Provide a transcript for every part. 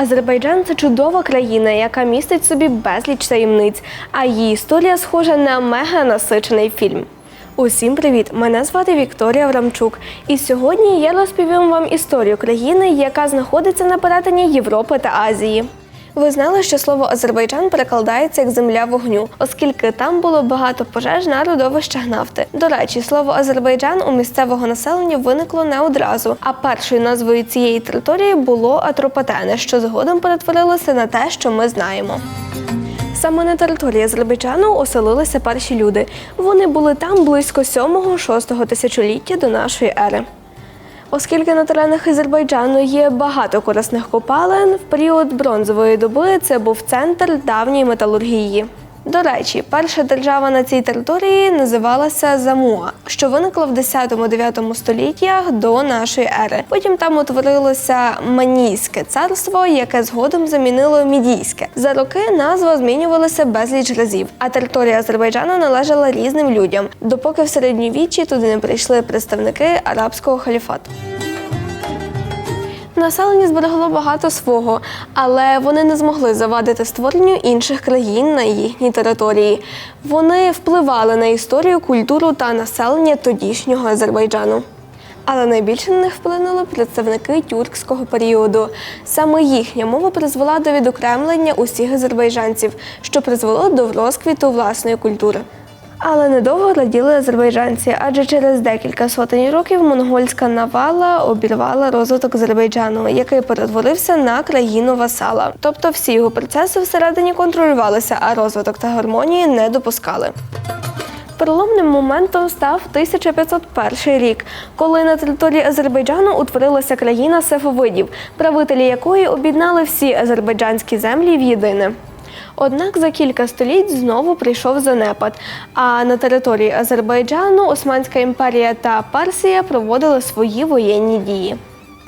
Азербайджан це чудова країна, яка містить собі безліч таємниць, а її історія схожа на мега насичений фільм. Усім привіт! Мене звати Вікторія Врамчук, і сьогодні я розповім вам історію країни, яка знаходиться на перетині Європи та Азії. Ви знали, що слово Азербайджан перекладається як земля вогню, оскільки там було багато пожеж на родовищах нафти. До речі, слово Азербайджан у місцевого населення виникло не одразу, а першою назвою цієї території було Атропатене, що згодом перетворилося на те, що ми знаємо. Саме на території Азербайджану оселилися перші люди. Вони були там близько 7-6 тисячоліття до нашої ери. Оскільки на теренах Азербайджану є багато корисних копалин, в період бронзової доби це був центр давньої металургії. До речі, перша держава на цій території називалася Замуа, що виникла в 10-9 століттях до нашої ери. Потім там утворилося Манійське царство, яке згодом замінило Мідійське. За роки назва змінювалася безліч разів, а територія Азербайджану належала різним людям, допоки в середньовіччі туди не прийшли представники арабського халіфату. Населення зберегло багато свого, але вони не змогли завадити створенню інших країн на їхній території. Вони впливали на історію, культуру та населення тодішнього Азербайджану. Але найбільше на них вплинули представники тюркського періоду. Саме їхня мова призвела до відокремлення усіх азербайджанців, що призвело до розквіту власної культури. Але недовго раділи азербайджанці, адже через декілька сотень років монгольська навала обірвала розвиток Азербайджану, який перетворився на країну васала. Тобто всі його процеси всередині контролювалися, а розвиток та гармонії не допускали. Переломним моментом став 1501 рік, коли на території Азербайджану утворилася країна сефовидів, правителі якої об'єднали всі азербайджанські землі в єдине. Однак за кілька століть знову прийшов занепад. А на території Азербайджану Османська імперія та Персія проводили свої воєнні дії.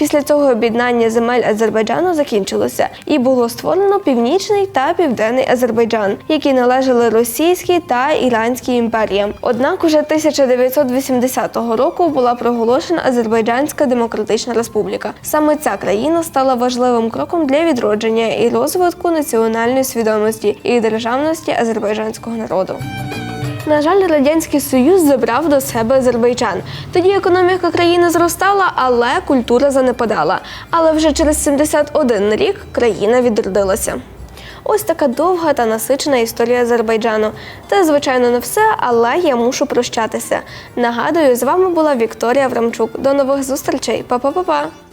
Після цього об'єднання земель Азербайджану закінчилося, і було створено північний та південний Азербайджан, які належали російській та іранській імперіям. Однак уже 1980 року була проголошена Азербайджанська Демократична Республіка. Саме ця країна стала важливим кроком для відродження і розвитку національної свідомості і державності азербайджанського народу. На жаль, радянський союз забрав до себе Азербайджан. Тоді економіка країни зростала, але культура занепадала. Але вже через 71 рік країна відродилася. Ось така довга та насичена історія Азербайджану. Це, звичайно, не все, але я мушу прощатися. Нагадую, з вами була Вікторія Врамчук. До нових зустрічей. Па-па-па-па!